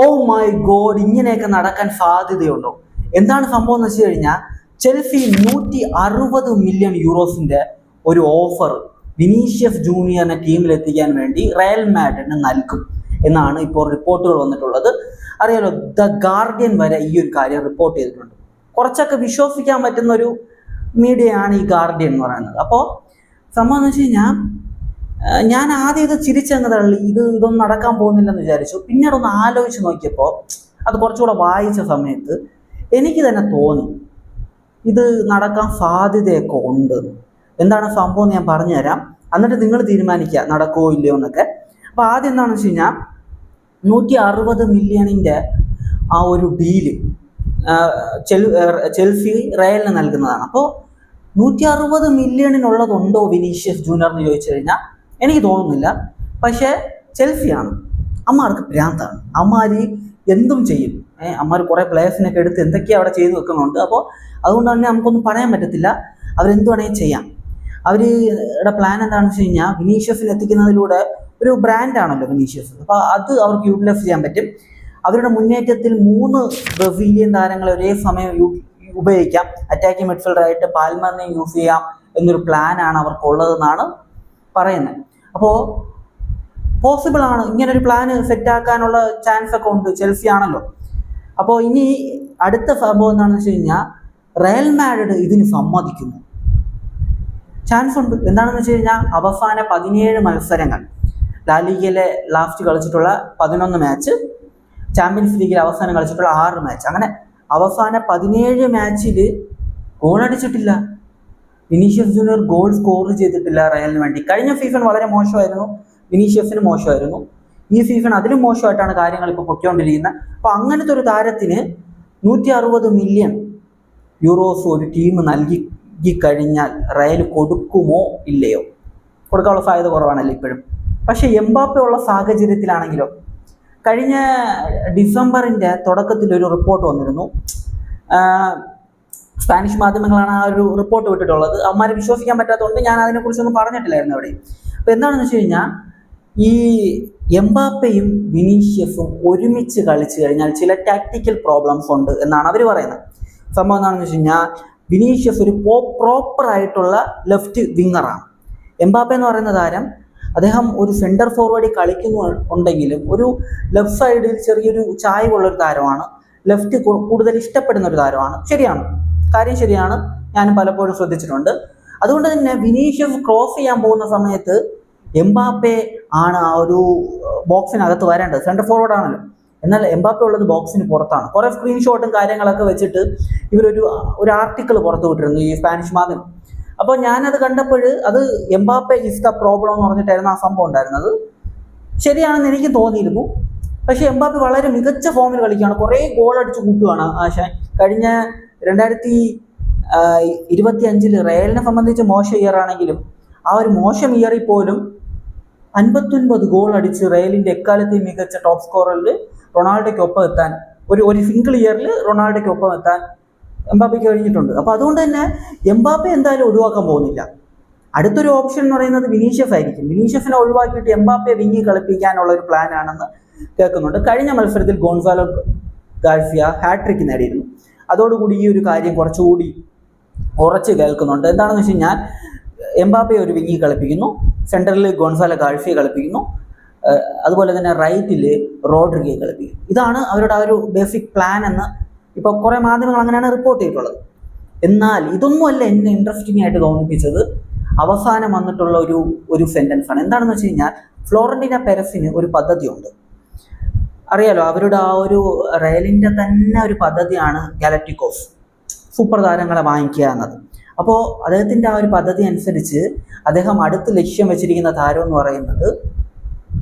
Oh my God ഇങ്ങനെയൊക്കെ നടക്കാൻ സാധ്യതയുണ്ടോ? എന്താണ് സംഭവം എന്ന് വെച്ച് കഴിഞ്ഞാൽ ചെൽസി നൂറ്റി അറുപത് മില്യൺ യൂറോസിന്റെ ഒരു ഓഫർ വിനീഷ്യസ് ജൂനിയറിനെ ടീമിൽ എത്തിക്കാൻ വേണ്ടി റയൽ മാഡ്രിഡിന് നൽകും എന്നാണ് ഇപ്പോൾ റിപ്പോർട്ടുകൾ വന്നിട്ടുള്ളത്. അറിയാലോ ദ ഗാർഡിയൻ വരെ ഈ ഒരു കാര്യം റിപ്പോർട്ട് ചെയ്തിട്ടുണ്ട്. കുറച്ചൊക്കെ വിശ്വസിക്കാൻ പറ്റുന്ന ഒരു മീഡിയയാണ് ഈ ഗാർഡിയൻ എന്ന് പറയുന്നത്. അപ്പോൾ സംഭവം എന്ന് വെച്ച് കഴിഞ്ഞാൽ ഞാൻ ആദ്യം ഇത് ചിരിച്ചങ്ങ് തള്ളി. ഇത് ഇതൊന്നും നടക്കാൻ പോകുന്നില്ലെന്ന് വിചാരിച്ചു. പിന്നീട് ഒന്ന് ആലോചിച്ച് നോക്കിയപ്പോൾ അത് കുറച്ചുകൂടെ വായിച്ച സമയത്ത് എനിക്ക് തന്നെ തോന്നി. ഇത് നടക്കാൻ സാധ്യതയൊക്കെ ഉണ്ട്. എന്താണ് സംഭവം എന്ന് ഞാൻ പറഞ്ഞുതരാം. എന്നിട്ട് നിങ്ങൾ തീരുമാനിക്കുക നടക്കുമോ ഇല്ലയോ എന്നൊക്കെ. അപ്പോൾ ആദ്യം എന്താണെന്ന് വെച്ച് കഴിഞ്ഞാൽ നൂറ്റി അറുപത് മില്യണിന്റെ ആ ഒരു ഡീൽ ചെൽഫി റയലിന് നൽകുന്നതാണ്. അപ്പോൾ നൂറ്റി അറുപത് മില്യണിനുള്ളതുണ്ടോ വിനീഷ്യസ് ജൂനിയർ എന്ന് ചോദിച്ചു കഴിഞ്ഞാൽ എനിക്ക് തോന്നുന്നില്ല. പക്ഷേ ചെൽസിയാണ്. അമ്മമാർക്ക് ഭ്രാന്താണ്. അമ്മമാർ എന്തും ചെയ്യും. ഏഹ് അമ്മമാർ കുറേ പ്ലേയേഴ്സിനൊക്കെ എടുത്ത് എന്തൊക്കെയാണ് അവിടെ ചെയ്തു വെക്കുന്നുണ്ട്. അപ്പോൾ അതുകൊണ്ട് തന്നെ നമുക്കൊന്നും പറയാൻ പറ്റത്തില്ല. അവരെന്ത് വേണമെങ്കിൽ ചെയ്യാം. അവരുടെ പ്ലാൻ എന്താണെന്ന് വെച്ച് കഴിഞ്ഞാൽ വിനീഷ്യസിൽ എത്തിക്കുന്നതിലൂടെ ഒരു ബ്രാൻഡാണല്ലോ വിനീഷ്യസ്. അപ്പോൾ അത് അവർക്ക് യൂട്ടിലൈസ് ചെയ്യാൻ പറ്റും. അവരുടെ മുന്നേറ്റത്തിൽ മൂന്ന് ബ്രസീലിയൻ താരങ്ങളെ ഒരേ സമയം ഉപയോഗിക്കാം. അറ്റാക്കിംഗ് മിഡ്ഫീൽഡറായിട്ട് പാൽമറിനെ യൂസ് ചെയ്യാം എന്നൊരു പ്ലാനാണ് അവർക്കുള്ളതെന്നാണ് പറയുന്നത് അപ്പോൾ പോസിബിൾ ആണ് ഇങ്ങനെ ഒരു പ്ലാൻ സെറ്റ് ആക്കാനുള്ള ചാൻസ് ഒക്കെ ഉണ്ട് ചെൽസി ആണല്ലോ. അപ്പോൾ ഇനി അടുത്ത സംഭവം എന്താണെന്ന് വെച്ച് കഴിഞ്ഞാൽ റയൽ മാഡ്രിഡ് ഇതിന് സമ്മതിക്കുന്നു. ചാൻസ് ഉണ്ട്. എന്താണെന്ന് വെച്ച് കഴിഞ്ഞാൽ അവസാന പതിനേഴ് മത്സരങ്ങൾ. ലാലിഗയിലെ ലാസ്റ്റ് കളിച്ചിട്ടുള്ള പതിനൊന്ന് മാച്ച് ചാമ്പ്യൻസ് ലീഗിൽ അവസാനം കളിച്ചിട്ടുള്ള ആറ് മാച്ച് അങ്ങനെ അവസാന പതിനേഴ് മാച്ചിൽ ഗോൾ അടിച്ചിട്ടില്ല. വിനീഷ്യസ് ജൂനിയർ ഗോൾ സ്കോർ ചെയ്തിട്ടില്ല റയലിന് വേണ്ടി. കഴിഞ്ഞ സീസൺ വളരെ മോശമായിരുന്നു. വിനീഷ്യസിന് മോശമായിരുന്നു. ഈ സീസൺ അതിലും മോശമായിട്ടാണ് കാര്യങ്ങൾ ഇപ്പോൾ പൊയ്ക്കൊണ്ടിരിക്കുന്നത്. അപ്പോൾ അങ്ങനത്തെ ഒരു താരത്തിന് നൂറ്റി അറുപത് മില്യൺ യൂറോസ് ഒരു ടീം നൽകി കഴിഞ്ഞാൽ റയൽ കൊടുക്കുമോ ഇല്ലയോ? കൊടുക്കാനുള്ള സാധ്യത കുറവാണല്ലോ ഇപ്പോഴും. പക്ഷേ എംബാപ്പ ഉള്ള സാഹചര്യത്തിലാണെങ്കിലോ കഴിഞ്ഞ ഡിസംബറിന്റെ തുടക്കത്തിൽ ഒരു റിപ്പോർട്ട് വന്നിരുന്നു. സ്പാനിഷ് മാധ്യമങ്ങളാണ് ആ ഒരു റിപ്പോർട്ട് വിട്ടിട്ടുള്ളത്. അവന്മാരെ വിശ്വസിക്കാൻ പറ്റാത്തതുകൊണ്ട് ഞാൻ അതിനെക്കുറിച്ചൊന്നും പറഞ്ഞിട്ടില്ലായിരുന്നു അവിടെ. അപ്പോൾ എന്താണെന്ന് വെച്ച് കഴിഞ്ഞാൽ ഈ എംബാപ്പയും വിനീഷ്യസും ഒരുമിച്ച് കളിച്ചു കഴിഞ്ഞാൽ ചില ടാക്ടിക്കൽ പ്രോബ്ലംസ് ഉണ്ട് എന്നാണ് അവർ പറയുന്നത്. സംഭവം എന്താണെന്ന് വെച്ച് കഴിഞ്ഞാൽ വിനീഷ്യസ് ഒരു പ്രോപ്പർ ആയിട്ടുള്ള ലെഫ്റ്റ് വിങ്ങറാണ് എംബാപ്പ എന്ന് പറയുന്ന താരം അദ്ദേഹം ഒരു സെന്റർ ഫോർവേഡിൽ കളിക്കുന്നു ഉണ്ടെങ്കിലും ഒരു ലെഫ്റ്റ് സൈഡിൽ ചെറിയൊരു ചായവുള്ള ഒരു താരമാണ് ലെഫ്റ്റ് കൂടുതൽ ഇഷ്ടപ്പെടുന്ന ഒരു താരമാണ്. ശരിയാണ്. കാര്യം ശരിയാണ്. ഞാനും പലപ്പോഴും ശ്രദ്ധിച്ചിട്ടുണ്ട്. അതുകൊണ്ട് തന്നെ വിനീഷ്യസ് ക്രോസ് ചെയ്യാൻ പോകുന്ന സമയത്ത് എംബാപ്പെ ആണ് ആ ഒരു ബോക്സിനകത്ത് വരേണ്ടത്. സെന്റർ ഫോർവേഡ് ആണല്ലോ. എന്നാൽ എംബാപ്പെ ഉള്ളത് ബോക്സിന് പുറത്താണ്. കുറേ സ്ക്രീൻഷോട്ടും കാര്യങ്ങളൊക്കെ വെച്ചിട്ട് ഇവരൊരു ഒരു ആർട്ടിക്കിൾ പുറത്തു വിട്ടിരുന്നു ഈ സ്പാനിഷ് മാധ്യമം. അപ്പോൾ ഞാനത് കണ്ടപ്പോൾ അത് എംബാപ്പെ ഇസ് ദ പ്രോബ്ലം എന്ന് പറഞ്ഞിട്ടായിരുന്നു ആ സംഭവം ഉണ്ടായിരുന്നത്. ശരിയാണെന്ന് എനിക്ക് തോന്നിയിരുന്നു. പക്ഷേ എംബാപ്പെ വളരെ മികച്ച ഫോമിൽ കളിക്കുകയാണ്. കുറേ ഗോൾ അടിച്ച് കൂട്ടുകയാണ് ആശാൻ. കഴിഞ്ഞ രണ്ടായിരത്തി ഇരുപത്തി അഞ്ചിൽ റയലിനെ സംബന്ധിച്ച് മോശം ഇയർ ആണെങ്കിലും ആ ഒരു മോശം ഇയറിൽ പോലും അൻപത്തൊൻപത് ഗോൾ അടിച്ച് റയലിന്റെ എക്കാലത്തെയും മികച്ച ടോപ്പ് സ്കോറിൽ റൊണാൾഡോയ്ക്കൊപ്പം എത്താൻ ഒരു ഒരു സിംഗിൾ ഇയറിൽ റൊണാൾഡോയ്ക്കൊപ്പം എത്താൻ എംബാപ്പയ്ക്ക് കഴിഞ്ഞിട്ടുണ്ട്. അപ്പോൾ അതുകൊണ്ട് തന്നെ എംബാപ്പെ എന്തായാലും ഒഴിവാക്കാൻ പോകുന്നില്ല. അടുത്തൊരു ഓപ്ഷൻ എന്ന് പറയുന്നത് വിനീഷ്യസ് ആയിരിക്കും. വിനീഷ്യസിനെ ഒഴിവാക്കിയിട്ട് എംബാപ്പെ വിങ്ങി കളിപ്പിക്കാനുള്ള ഒരു പ്ലാൻ ആണെന്ന് കേൾക്കുന്നുണ്ട്. കഴിഞ്ഞ മത്സരത്തിൽ ഗോൺസാലോ ഗാർഫിയ ഹാട്രിക്ക് നേടിയിരുന്നു. അതോടുകൂടി ഈ ഒരു കാര്യം കുറച്ചുകൂടി ഉറച്ച് കേൾക്കുന്നുണ്ട്. എന്താണെന്ന് വെച്ച് കഴിഞ്ഞാൽ എംബാപ്പെ ഒരു വിങ്ങി കളിപ്പിക്കുന്നു സെന്ററിൽ ഗോൺസാല ഗാൾഫിയെ കളിപ്പിക്കുന്നു അതുപോലെ തന്നെ റൈറ്റിൽ റോഡ്രിഗയെ കളിപ്പിക്കും ഇതാണ് അവരുടെ ആ ഒരു ബേസിക് പ്ലാൻ എന്ന് ഇപ്പോൾ കുറേ മാധ്യമങ്ങൾ അങ്ങനെയാണ് റിപ്പോർട്ട് ചെയ്തിട്ടുള്ളത്. എന്നാൽ ഇതൊന്നുമല്ല എന്നെ ഇൻട്രസ്റ്റിംഗ് ആയിട്ട് തോന്നിപ്പിച്ചത്. അവസാനം വന്നിട്ടുള്ള ഒരു ഒരു സെന്റൻസ് ആണ്. എന്താണെന്ന് വെച്ച് കഴിഞ്ഞാൽ ഫ്ലോറന്റിന പെരസിന് ഒരു പദ്ധതിയുണ്ട്. അറിയാലോ അവരുടെ ആ ഒരു റയലിന്റെ തന്നെ ഒരു പദ്ധതിയാണ് ഗാലക്ടിക്കോസ് സൂപ്പർ താരങ്ങളെ വാങ്ങിക്കുക എന്നത്. അപ്പോൾ അദ്ദേഹത്തിന്റെ ആ ഒരു പദ്ധതി അനുസരിച്ച് അദ്ദേഹം അടുത്ത് ലക്ഷ്യം വെച്ചിരിക്കുന്ന താരം എന്ന് പറയുന്നത്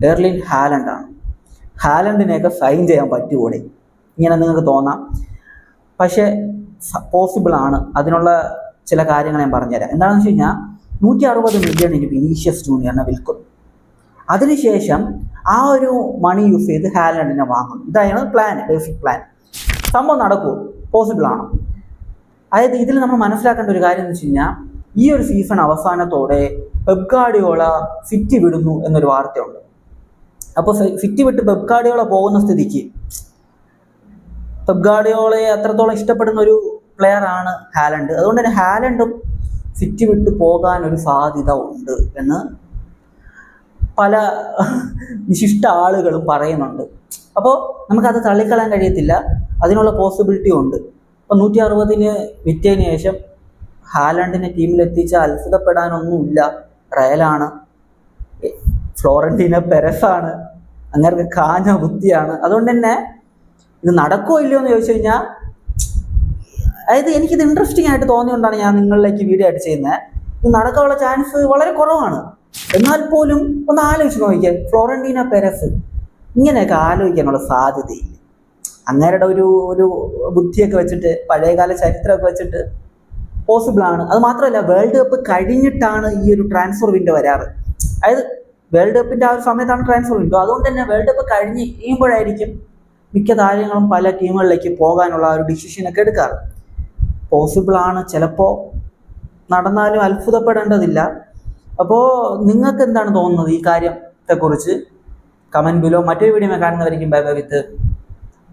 എർലിൻ ഹാലൻഡാണ് ഹാലൻഡിനെയൊക്കെ സൈൻ ചെയ്യാൻ പറ്റുകൂടെ ഇങ്ങനെ നിങ്ങൾക്ക് തോന്നാം. പക്ഷേ പോസിബിൾ ആണ്. അതിനുള്ള ചില കാര്യങ്ങൾ ഞാൻ പറഞ്ഞുതരാം. എന്താണെന്ന് വെച്ച് കഴിഞ്ഞാൽ നൂറ്റി അറുപത് മില്യൺ ഇനി വിനീഷ്യസ് ജൂനിയറിനെ വിൽക്കും. അതിനുശേഷം ആ ഒരു മണി യൂസ് ചെയ്ത് ഹാലൻഡിനെ വാങ്ങും ഇതാണ് പ്ലാൻ ബേസിക് പ്ലാൻ സംഭവം നടക്കുമോ പോസിബിൾ ആണ്. അതായത് ഇതിൽ നമ്മൾ മനസ്സിലാക്കേണ്ട ഒരു കാര്യം എന്ന് വെച്ച് കഴിഞ്ഞാൽ ഈ ഒരു സീസൺ അവസാനത്തോടെ പെബ്ഗാഡിയോള സിറ്റി വിടുന്നു എന്നൊരു വാർത്തയുണ്ട്. അപ്പോൾ സിറ്റി വിട്ട് പെബ്ഗാഡിയോള പോകുന്ന സ്ഥിതിക്ക് പെപ് ഗാർഡിയോളയെ അത്രത്തോളം ഇഷ്ടപ്പെടുന്ന ഒരു പ്ലെയർ ആണ് ഹാലൻഡ്. അതുകൊണ്ട് തന്നെ ഹാലൻഡും സിറ്റി വിട്ട് പോകാൻ ഒരു സാധ്യത ഉണ്ട് എന്ന് പല വിശിഷ്ട ആളുകളും പറയുന്നുണ്ട്. അപ്പോൾ നമുക്കത് തള്ളിക്കളയാൻ കഴിയത്തില്ല. അതിനുള്ള പോസിബിലിറ്റി ഉണ്ട്. അപ്പോൾ നൂറ്റി അറുപതിന് വിറ്റതിന് ശേഷം ഹാലാൻഡിനെ ടീമിലെത്തിച്ച അത്ഭുതപ്പെടാനൊന്നുമില്ല. റയലാണ്. ഫ്ലോറന്റീന പെരസാണ്. അങ്ങനെ കാഞ്ഞ ബുദ്ധിയാണ്. അതുകൊണ്ട് തന്നെ ഇത് നടക്കോ ഇല്ലയോ എന്ന് ചോദിച്ചു കഴിഞ്ഞാൽ അതായത് എനിക്കിത് ഇൻട്രസ്റ്റിംഗ് ആയിട്ട് തോന്നിയോണ്ടാണ് ഞാൻ നിങ്ങളിലേക്ക് വീഡിയോ ആയിട്ട് ചെയ്യുന്നത് ഇത് നടക്കാനുള്ള ചാൻസ് വളരെ കുറവാണ്. എന്നാൽ പോലും ഒന്ന് ആലോചിച്ച് നോക്കിയാൽ ഫ്ലോറന്റീന പെരസ് ഇങ്ങനെയൊക്കെ ആലോചിക്കാനുള്ള സാധ്യതയില്ല. അങ്ങേരുടെ ഒരു ഒരു ബുദ്ധിയൊക്കെ വെച്ചിട്ട് പഴയകാല ചരിത്രമൊക്കെ വെച്ചിട്ട് പോസിബിൾ ആണ്. അത് മാത്രമല്ല വേൾഡ് കപ്പ് കഴിഞ്ഞിട്ടാണ് ഈ ഒരു ട്രാൻസ്ഫർ വിൻഡോ വരാറ്. അതായത് വേൾഡ് കപ്പിന്റെ ആ ഒരു സമയത്താണ് ട്രാൻസ്ഫർ വിൻഡോ അതുകൊണ്ട് തന്നെ വേൾഡ് കപ്പ് കഴിഞ്ഞ് കഴിയുമ്പോഴായിരിക്കും മിക്ക താരങ്ങളും പല ടീമുകളിലേക്ക് പോകാനുള്ള ഒരു ഡിസിഷനൊക്കെ എടുക്കാറ്. പോസിബിൾ ആണ്. ചിലപ്പോൾ നടന്നാലും അത്ഭുതപ്പെടേണ്ടതില്ല. അപ്പോൾ നിങ്ങൾക്ക് എന്താണ് തോന്നുന്നത് ഈ കാര്യത്തെക്കുറിച്ച്? കമന്റ് ബിലോ മറ്റൊരു വീഡിയോ കാണുന്നവരിക്കും ബൈ ബൈ വിത്ത്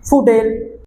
ഫുഡേൽ